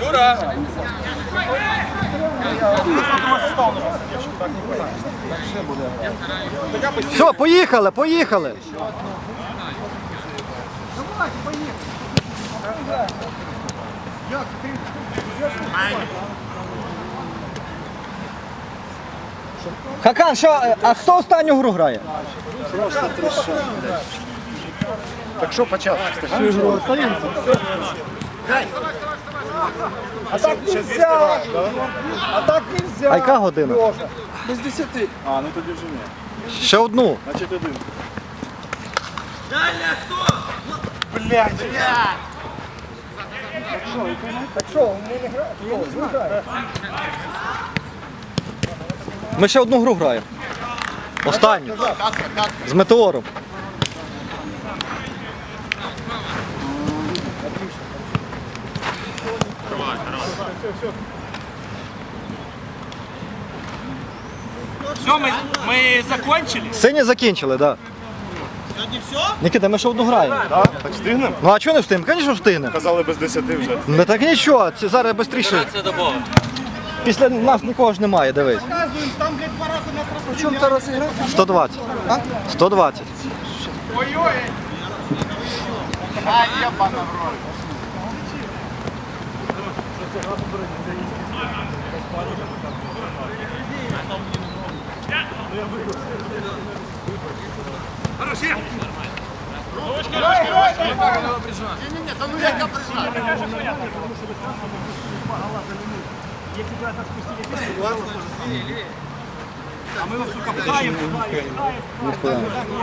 Юра! Все, поїхали, поїхали. Давайте поїхали. Хакан, що, а хто останню гру грає? Так що почав? А так нельзя! А так нельзя! А яка година? Без десяти. А, ну тоді вже ні. Ще одну. Значить один. Блядь! Так що, ми не граємо? Хто? Ви граєте? Ми ще одну гру граємо. Останню. З метеором. Все, мы, мы закончили? Сині закінчили, так. Сегодня все? Нікіта, ми ще одну граємо. Так? Так встигнемо? Ну а чого не встигнемо? Звісно, встигнемо. Казали без десяти вже. Не так нічого, це зараз швидше. Після нас нікого ж немає, дивись. В чому ти розіграв? 120. 120. Хорошие! Ручки, ручки, ручки! Не-не-не, там ну яка прижна! Ти кажеш, що я так, тому що ви сказали, що погала за минуту. Якщо б я так спустили, то я А ми вам, сука, пхаємо, пхаємо, пхаємо.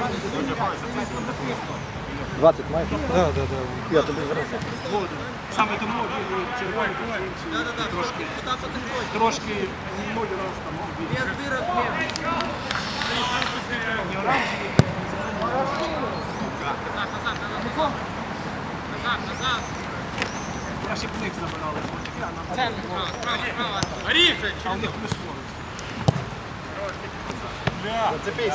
20 маєш? Да, да, да. Я тобі зразу. Саме тому червоні трошки. Трошки нуль раз там. Я збирав. Не оранжеві. Сука. Назад, назад, назад. Назад, назад. Наші б них забирали. Центр, справа, справа, справа. Горіше! А у них плюс 40. Зацепись.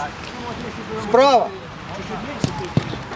Справа. Чуть меньше ты.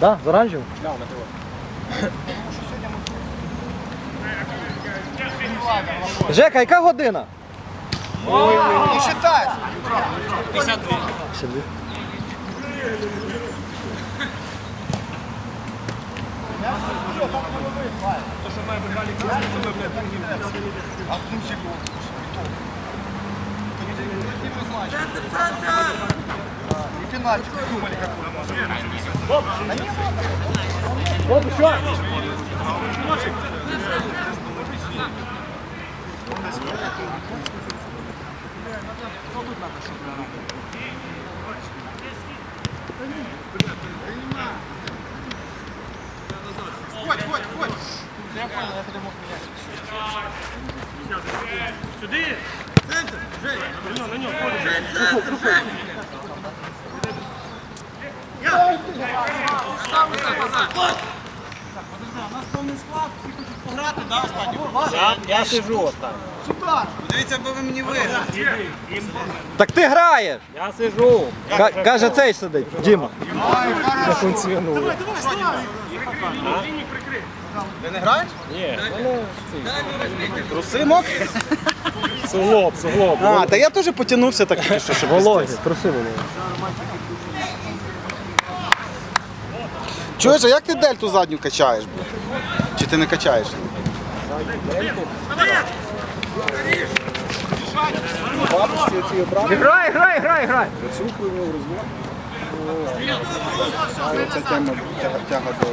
Да, з оранжевим? Жека, яка година? Не считай! 52. 52. То, що ми виграли красний, то ми, блядь, другим. А в пенальти придумали какой. Сюди. Центр. Жень. На нього, на нього. Я сижу останній. Дивіться, бо ви мені виграли. Так ти граєш! Я сижу. Каже, цей сидить, Діма. Не функціонує. Ти не граєш? Ні, Труси мокрі? суглоб, суглоб. А, та я теж потягнувся так, Вологі, труси вологі. Чуєш, а як ти дельту задню качаєш? бля? Чи ти не качаєш? Грай, грай, грай, грай! Це тема тяга, до,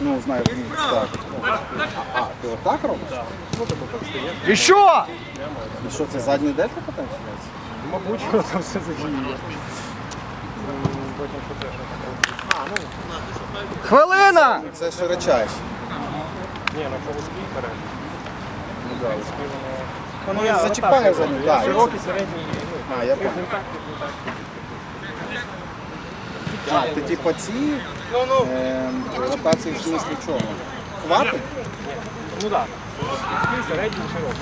Ну, знаю, так. А, ти отак робиш? І що? І що, це задній дельта катаєш? Мабуть, воно там все задіє. Хвилина! Це широчайше. Ні, ну полоскій перед. Воно я зачіпаю за ним. так. Широкий, середній. ну, А, я понял. А, ти типа ці Ну, ем, ротації в смислі чого? Хвати? Ну так. Полоскій, середній, широкий.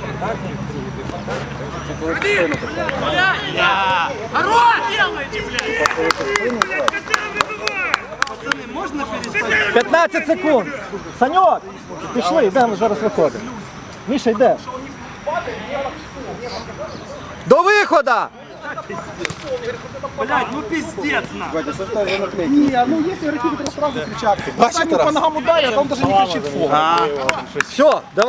Контактний, другий контактний. Це коли ти спину качаєш. Хорош! Делайте, блядь! Коли ти спину качаєш. 15 секунд. Саньок, пішли, йдемо, зараз виходимо. Міша, йде. До виходу! Блядь, ну пиздец, на! Ні, ну если ракети, то сразу кричати. Бачите, по ногам а там навіть не кричить фон. Все, давай.